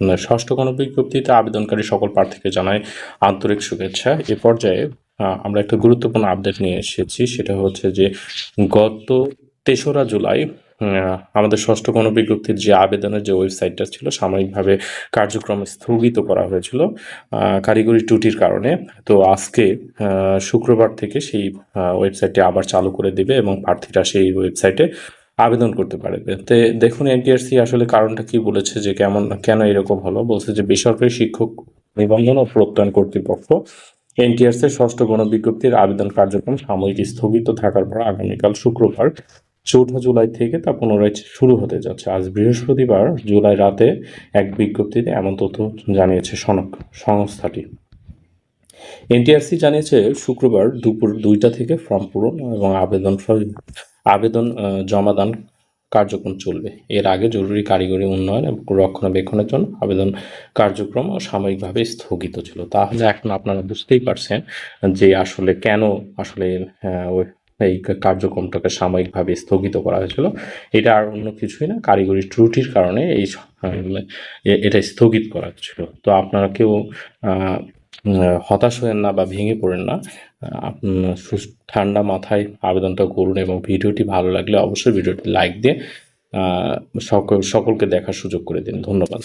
মানে ষষ্ঠ গণবিজ্ঞপ্তিতে আবেদনকারী সকল প্রার্থীকে জানায় আন্তরিক শুভেচ্ছা। এ পর্যায়ে আমরা একটা গুরুত্বপূর্ণ আপডেট নিয়ে এসেছি। সেটা হচ্ছে যে গত তেসরা জুলাই আমাদের ষষ্ঠ গণবিজ্ঞপ্তির যে আবেদনের যে ওয়েবসাইটটা ছিল, সাময়িকভাবে কার্যক্রম স্থগিত করা হয়েছিল কারিগরি ত্রুটির কারণে। তো আজকে শুক্রবার থেকে সেই ওয়েবসাইটটি আবার চালু করে দিবে এবং প্রার্থীরা সেই ওয়েবসাইটে আবেদন করতে পারবে তো দেখুন এনটিআরসি আসলে কারণটা কি বলেছে যে কেমন, কেন এরকম হলো? বলছে যে বেসরকারি শিক্ষক নিবন্ধন ও প্রত্যয়ন কর্তৃপক্ষ এনটিআরসি ষষ্ঠ গণবিজ্ঞপ্তির আবেদন কার্যক্রম সাময়িক স্থগিত থাকার পর আগামীকাল শুক্রবার চৌঠা জুলাই থেকে তা পুনরায় শুরু হতে যাচ্ছে। আজ বৃহস্পতিবার জুলাই রাতে এক বিজ্ঞপ্তিতে এমন তথ্য জানিয়েছে সনক সংস্থাটি। এনটিআরসি জানিয়েছে শুক্রবার দুপুর দুইটা থেকে ফর্ম পূরণ এবং আবেদন আবেদন আহ, জমাদান কার্যক্রম চলবে। এর আগে জরুরি কারিগরি উন্নয়ন এবং রক্ষণাবেক্ষণের জন্য আবেদন কার্যক্রম সাময়িকভাবে স্থগিত ছিল। তাহলে এখন আপনারা বুঝতেই পারছেন যে আসলে কেন আসলে এই কার্যক্রমটাকে সাময়িকভাবে স্থগিত করা হয়েছিল। এটা আর অন্য কিছুই না কারিগরি ত্রুটির কারণে এই এটা স্থগিত করা ছিল তো আপনারা কেউ হতাশ হয়েন না বা ভেঙে পড়েন না। ঠান্ডা মাথায় আবেদনটা করুন এবং ভিডিওটি ভালো লাগলে অবশ্যই ভিডিওটি লাইক দিয়ে সকল, সকলকে দেখার সুযোগ করে দিন। ধন্যবাদ।